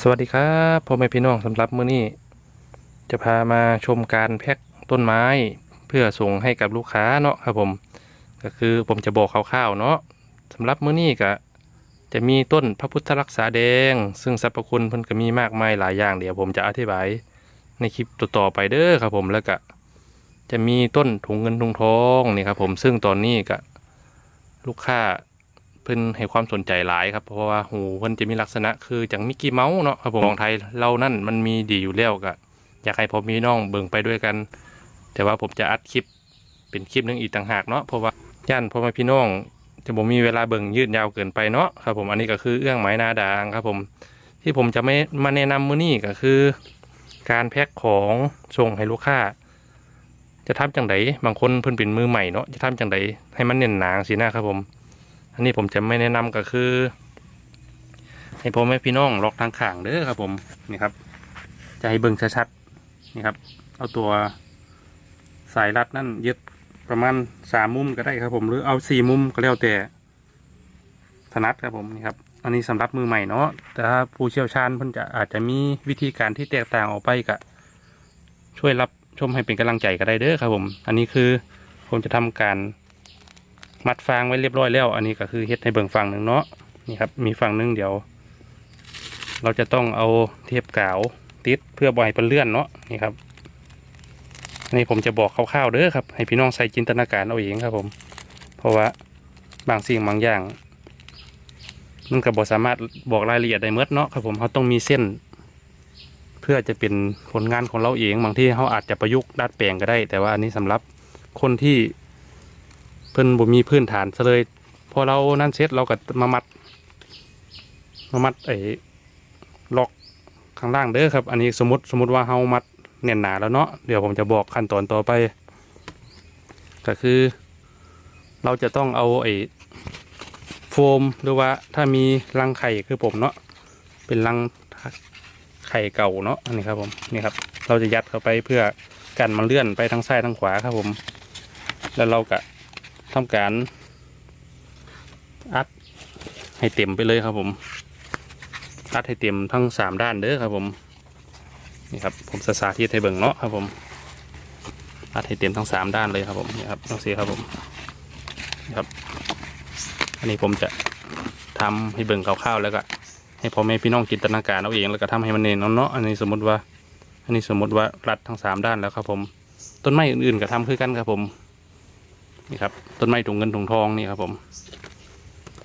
สวัสดีครับพ่อแม่พี่น้องสำหรับมื้อนี้ จะพามาชมการแพ็คต้นไม้เพื่อส่งให้กับลูกค้าเนาะครับผม ก็คือผมจะบอกคร่าวๆเนาะสำหรับมื้อนี้ก็จะมีต้นพระพุทธรักษาแดง ซึ่งสรรพคุณเพิ่นก็มีมากมายหลายอย่างเดี๋ยวผมจะอธิบายในคลิปต่อๆไปเด้อครับผมแล้วก็จะมีต้นถุงเงินถุงทองนี่ครับผมซึ่งตอนนี้ก็ลูกค้า เพิ่นให้ความสนใจหลายครับเพราะว่าหูเพิ่นจะมีลักษณะคือจังมิกกี้เมาส์เนาะครับผมของไทยเรานั่นมันมีดีอยู่แล้วก็อยากให้พ่อมีน้องเบิ่งไปด้วยกัน แต่ว่าผมจะอัดคลิปเป็นคลิปหนึงอีกต่างหากเนาะเพราะว่าย่านพ่อแม่พี่น้องจะบ่มีเวลาเบิ่งยืดยาวเกินไปเนาะครับผมอันนี้ก็คือเอื้องไม้นาดางครับผมที่ผมจะไม่มาแนะนำมื้อนี้ก็คือ การแพ็คของส่งให้ลูกค้าจะทำจังไดบางคนเพิ่นเป็นมือใหม่เนาะจะทำจังไดให้มันเน่นหนาสินะครับผม อันนี้ผมจะไม่แนะนำก็คือ ให้พ่อแม่พี่น้องล็อกทางข่างเด้อครับผมนี่ครับ จะให้เบิ่งชัดๆนี่ครับ เอาตัวสายรัดนั่นยึดประมาณสามมุมก็ได้ครับผมหรือเอาสี่มุมก็แล้วแต่ถนัดครับผมนี่ครับอันนี้สำหรับมือใหม่เนาะแต่ถ้าผู้เชี่ยวชาญเพิ่นจะอาจจะมีวิธีการที่แตกต่างออกไปก็ช่วยรับชมให้เป็นกำลังใจก็ได้เด้อครับผม อันนี้คือผมจะทำการ มัดฟางไว้เรียบร้อยแล้ว อันนี้ก็คือเฮ็ดให้เบิ่งฝั่งหนึ่งเนาะนี่ครับมีฝั่งหนึ่งเดี๋ยว เราจะต้องเอาเทปกาวติดเพื่อบ่อยเป็นเลื่อนเนาะนี่ครับอันนี้ผมจะบอกคร่าวๆเด้อครับ ให้พี่น้องใส่จินตนาการเอาเองครับผม เพราะว่าบางสิ่งบางอย่างมันก็บ่สามารถบอกรายละเอียดได้เมดเนาะครับผมเขาต้องมีเส้น เพื่อจะเป็นผลงานของเราเองบางที่เขาอาจจะประยุกต์ดัดแปลงก็ได้ แต่ว่าอันนี้สำหรับคนที่ พิ่นบ่มีพื้นฐานซะเลย พอเรานั่นเสร็จเราก็มามัด มามัดไอ้ล็อกข้างล่างเด้อครับ อันนี้สมมติสมมติว่าเฮามัดแน่นหนาแล้วเนาะเดี๋ยวผมจะบอกขั้นตอนต่อไป ก็คือ เราจะต้องเอาไอ้โฟมหรือว่าถ้ามีรังไข่คือผมเนาะเป็นรังไข่เก่าเนาะอันนี้ครับผมนี่ครับ เราจะยัดเข้าไปเพื่อกันมันเลื่อนไปทางซ้ายทางขวาครับผม แล้วเราก็ ทำการอัดให้เต็มไปเลยครับผม อัดให้เต็มทั้งสามด้านเด้อครับผม นี่ครับผมสาสาธิตให้เบิ่งเนาะครับผม อัดให้เต็มทั้งสามด้านเลยครับผมนี่ครับต้องสีครับผมนี่ครับ อันนี้ผมจะทำให้เบิ่งคร่าวๆแล้วก็ให้พ่อแม่พี่น้องจินตนาการเอาเองแล้วก็ทำให้มันเน้นเนาะอันนี้สมมติว่า อันนี้สมมติว่ารัดทั้งสามด้านแล้วครับผม ต้นไม้อื่นๆก็ทำคือกันครับผม นี่ครับ ต้นไม้ถุงเงินถุงทองนี่ครับผม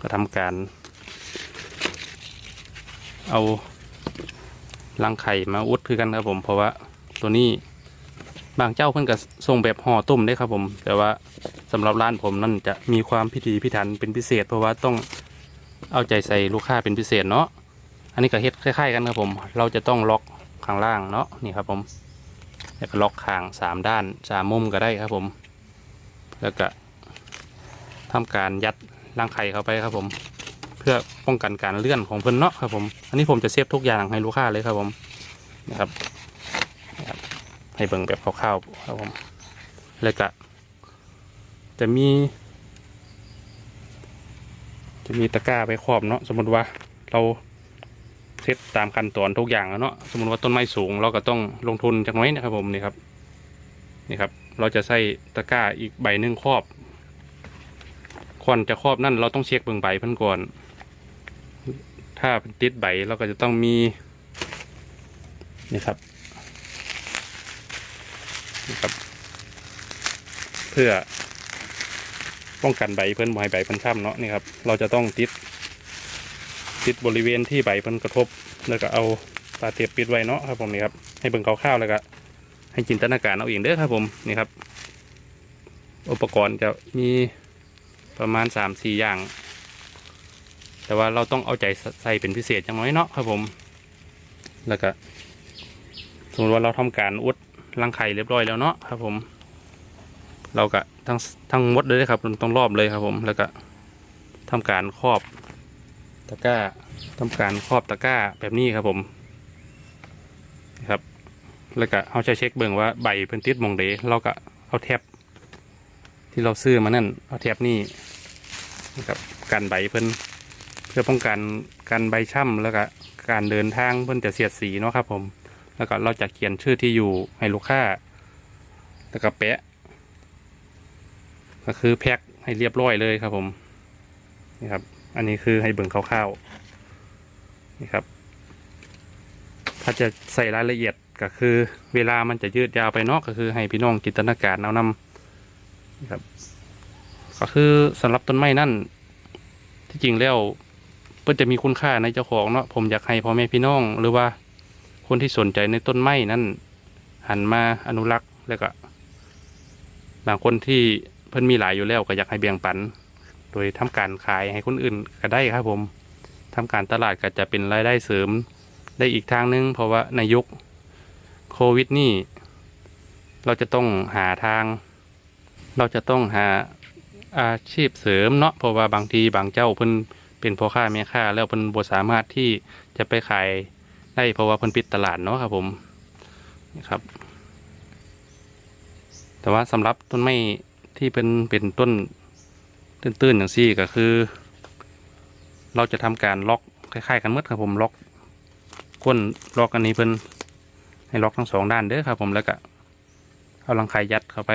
ก็ทำการ เอารังไข่มาอุดคือกันครับผม เพราะว่าตัวนี้บางเจ้าเพิ่นก็ส่งแบบห่อต้มได้ครับผม แต่ว่าสำหรับร้านผมนั่นจะมีความพิถีพิถันเป็นพิเศษ เพราะว่าต้องเอาใจใส่ลูกค้าเป็นพิเศษเนาะอันนี้ก็เฮ็ดคล้ายๆกันครับผม เราจะต้องล็อกข้างล่างเนาะนี่ครับผมแล้วก็ล็อกข้างสามด้านสามมุมก็ได้ครับผม แล้วก็ทำการยัดรังไข่เข้าไปครับผม เพื่อป้องกันการเลื่อนของเพิ่นเนาะครับผม อันนี้ผมจะเซฟทุกอย่างให้ลูกค้าเลยครับผมนะครับนะครับให้เบิ่งแบบคร่าวๆครับผมแล้วก็จะมี จะมีตะกร้าไปครอบเนาะสมมติว่าเราเซตตามขั้นตอนทุกอย่างแล้วเนาะสมมติว่าต้นไม้สูงเราก็ต้องลงทุนจากน้อยนะครับผมนี่ครับนี่ครับ เราจะใส่ตะกร้าอีกใบหนึ่งครอบก่อนจะครอบนั่นเราต้องเช็คเบิ่งใบพิ่นก่อน ถ้าเป็นติดใบเราก็จะต้องมีนี่ครับนี่ครับ เพื่อป้องกันใบเพิ่นบ่ให้ใบเพิ่นช้ำเนาะนี่ครับ เราจะต้องติด ติดบริเวณที่ใบเพิ่นกระทบ แล้วก็เอาตาเทียบปิดไว้เนาะครับผมนี่ครับ ให้เบิ่งคร่าวๆแล้วก็ ให้จินตนาการเอาเองเด้อครับผมนี่ครับ อุปกรณ์จะมีประมาณสามสี่อย่าง แต่ว่าเราต้องเอาใจใส่เป็นพิเศษอย่างน้อยเนาะครับผม แล้วก็สมมติว่าเราทำการอุดรังไข่เรียบร้อยแล้วเนาะครับผม เราก็ทั้งทั้งมดเลยครับต้องรอบเลยครับผม แล้วก็ทำการครอบตะกร้าทำการครอบตะกร้าแบบนี้ครับผม แล้วก็เอาใช้เช็คเบิ่งว่าใบเพิ่นติดมองเดเราก็เอาแท็บที่เราซื้อมานั่นเอาแท็บนี่นะครับกันใบเพิ่นเพื่อป้องกันกันใบช่ำแล้วก็การเดินทางเพิ่นจะเสียดสีเนาะครับผม แล้วก็เราจะเขียนชื่อที่อยู่ให้ลูกค้าแล้วก็แปะ ก็คือแพ็คให้เรียบร้อยเลยครับผมนี่ครับ อันนี้คือให้เบิ่งคร่าวๆนี่ครับ ถ้าจะใส่รายละเอียด ก็คือ เวลามันจะยืดยาวไปเนาะก็คือให้พี่น้องจินตนาการเอานำครับ ก็คือสำหรับต้นไม้นั่นที่จริงแล้วเพื่อจะมีคุณค่าในเจ้าของเนาะผมอยากให้พ่อแม่พี่น้อง หรือว่าคนที่สนใจในต้นไม้นั่นหันมาอนุรักษ์แล้วก็บางคนที่เพิ่นมีหลายอยู่แล้วก็อยากให้แบ่งปัน โดยทำการขายให้คนอื่นก็ได้ครับผมทำการตลาดก็จะเป็นรายได้เสริมได้อีกทางหนึง เพราะว่าในยุค โควิดนี่ เราจะต้องหาทาง เราจะต้องหาอาชีพเสริมเนาะเพราะว่าบางทีบางเจ้าเพิ่นเป็นพ่อค้าแม่ค้าแล้วเพิ่นบ่สามารถที่จะไปขายได้เพราะว่าเพิ่นปิดตลาดเนาะครับผมนี่ครับ แต่ว่าสำหรับต้นไม้ที่เป็นเป็นต้นตื้นๆอย่างซี่ก็คือ เราจะทำการล็อกคล้ายๆกันหมดครับผมล็อกก้นล็อกอันนี้เพิ่น ให้ล็อกทั้งสองด้านเด้อครับ ผมแล้วก็เอาลังไข่ยัดเข้าไป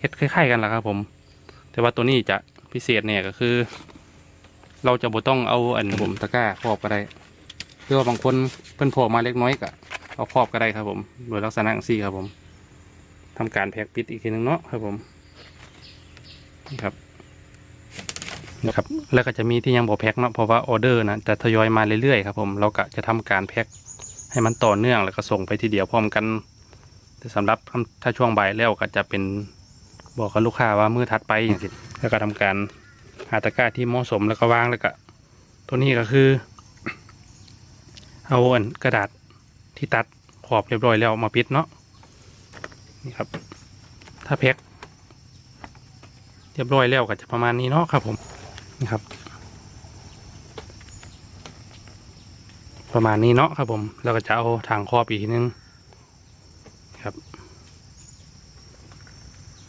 เฮ็ดคล้ายๆกันแหละครับ ผม แต่ว่าตัวนี้จะพิเศษเนี่ยก็คือ เราจะบ่ต้องเอาอันผมตะกร้าครอบก็ได้เพื่อว่าบางคนเพิ่นโผล่มาเล็กน้อยก็เอาครอบก็ได้ครับ ผม โดยลักษณะจังซี่ครับผมทำการแพ็กปิดอีกทีหนึงเนาะครับผมนะครับนะครับแล้วก็จะมีที่ยังบ่แพ็กเนาะเพราะว่าออเดอร์นะจะทยอยมาเรื่อยๆครับผมเราก็จะทำการแพ็ก ให้มันต่อเนื่องแล้วก็ส่งไปทีเดียวพร้อมกันแต่สำหรับถ้าช่วงบ่ายแล้วก็จะเป็นบอกกับลูกค้าว่ามือถัดไปอย่างสิแล้วก็ทำการหาตะกร้าที่เหมาะสมแล้วก็วางแล้วก็ตัวนี้ก็คือ เอาอันกระดาษที่ตัดขอบเรียบร้อยแล้วมาปิดเนาะนี่ครับ ถ้าแพ็คเรียบร้อยแล้วก็จะประมาณนี้เนาะครับผมนี่ครับ ประมาณนี้เนาะครับผม แล้วก็จะเอาทางครอบอีกทีนึงครับ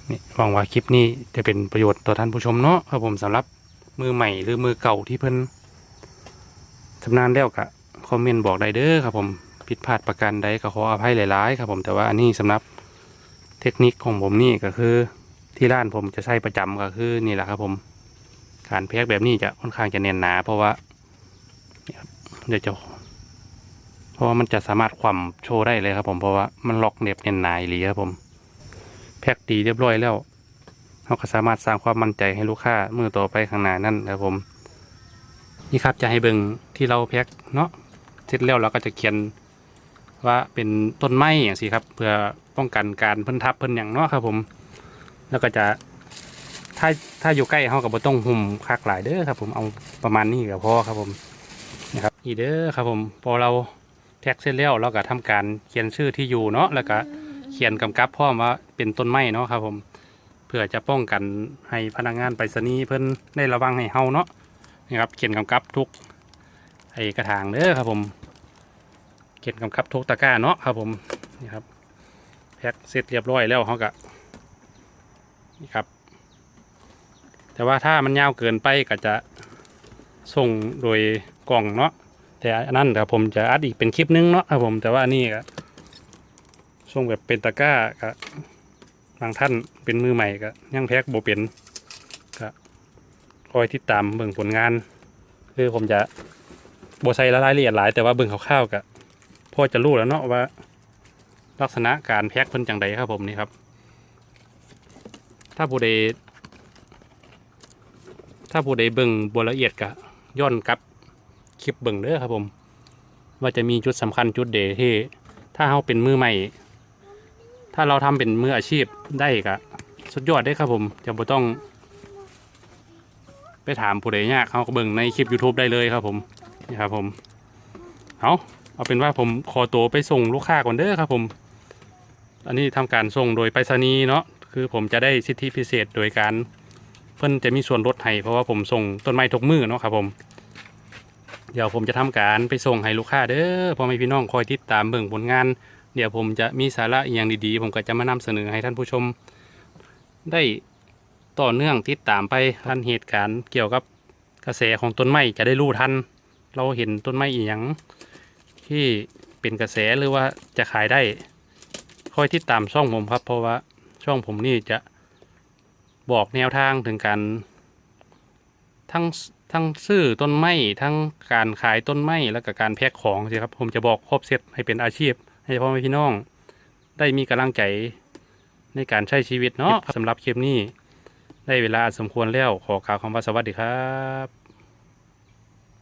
นี่หวังว่าคลิปนี้จะเป็นประโยชน์ต่อท่านผู้ชมเนาะครับผมสำหรับมือใหม่หรือมือเก่าที่เพิ่นชำนาญแล้วก็คอมเมนต์บอกได้เด้อครับผมผิดพลาดประการใดก็ขออภัยหลาย ๆ ครับผมแต่ว่าอันนี้สำหรับเทคนิคของผมนี่ก็คือที่ร้านผมจะใช้ประจำก็คือนี่แหละครับผมการแพ็กแบบนี้จะค่อนข้างจะแน่นหนา เพราะว่าเดี๋ยวจะ ราะว่ามันจะสามารถคว่ำโชว์ได้เลยครับผมเพราะว่ามันล็อกเน็บแน่นหนาอีหลีครับผม แพ็กดีเรียบร้อยแล้วเราก็สามารถสร้างความมั่นใจให้ลูกค้าเมื่อต่อไปข้างหน้านั่นครับผม นี่ครับจะให้เบิ่งที่เราแพ็กเนาะเสร็จแล้วเราก็จะเขียนว่าเป็นต้นไม้อย่างสิครับ เพื่อป้องกันการเพิ่นทับเพิ่นอย่างเนาะครับผม แล้วก็จะถ้าถ้าอยู่ใกล้เขากับบต้องหุ่มคักหลายเด้อครับ ผมเอาประมาณนี้ก็พอครับผมนะครับอีเด้อครับผมพอเรา แพ็กเสร็จแล้วเราก็ทำการเขียนชื่อที่อยู่เนาะแล้วก็เขียนกำกับพร้อมว่าเป็นต้นไม้เนาะครับผมเพื่อจะป้องกันให้พนักงานไปรษณีย์เพิ่นได้ระวังให้เฮาเนาะนี่ครับเขียนกำกับทุกไอ้กระถางเด้อครับผม เขียนกำกับทุกตะกร้าเนาะครับผมนี่ครับแพ็คเสร็จเรียบร้อยแล้วเขาก็นี่ครับ แต่ว่าถ้ามันยาวเกินไปก็จะส่งโดยกล่องเนาะ แต่อันนั้นเดี๋ยวผมจะอัดอีกเป็นคลิปนึงเนาะครับผมแต่ว่านี่ก็ช่วงแบบเป็นตะก้าก็บางท่านเป็นมือใหม่ก็ยังแพ็กโบเป็นก็คอยติดตามเบิ่งผลงาน คือผมจะโบใส่รายละเอียดหลาย แต่ว่าเบิ่งคร่าวๆก็พอจะรู้แล้วเนาะว่า ลักษณะการแพ็กเพิ่นจังใดครับผมนี่ครับ ถ้าผู้ใดถ้าผู้ใดเบิ่งบละเอียดก็ย้อนกลับ คลิปเบิ่งเด้อครับผม ว่าจะมีจุดสำคัญจุดเดที่ ถ้าเราเป็นมือใหม่ ถ้าเราทำเป็นมืออาชีพได้ก็สุดยอดได้ครับผม จะบ่ต้อง ไปถามผู้ใดยากเขาก็เบิ่งในคลิป YouTube ได้เลยครับผมนี่ครับผมเอาเอาเป็นว่าผมขอตัวไปส่งลูกค้าก่อนเด้อครับผม อันนี้ทำการส่งโดยไปรษณีย์เนาะคือผมจะได้สิทธิพิเศษโดยการ เพิ่นจะมีส่วนลดให้เพราะว่าผมส่งต้นไม้ทุกมือเนาะครับผม เดี๋ยวผมจะทำการไปส่งให้ลูกค้าเด้อพ่อแม่พี่น้องคอยติดตามเบิ่งผลงาน เดี๋ยวผมจะมีสาระอย่างดีๆ ผมก็จะมานำเสนอให้ท่านผู้ชม ได้ต่อเนื่องติดตามไปทันเหตุการณ์เกี่ยวกับกระแสของต้นไม้จะได้รู้ทัน เราเห็นต้นไม้อีหยังที่เป็นกระแสหรือว่าจะขายได้คอยติดตามช่องผมครับ เพราะว่าช่องผมนี่จะบอกแนวทางถึงการ ทั้งทั้งซื้อต้นไม้ทั้งการขายต้นไม้แล้วก็การแพ็คของสิครับ ผมจะบอกครบเซตให้เป็นอาชีพ ให้พ่อแม่พี่น้อง ได้มีกำลังใจในการใช้ชีวิตเนาะสำหรับคลิปนี้ ได้เวลาสมควรแล้วขอกล่าวคำว่าสวัสดีครับ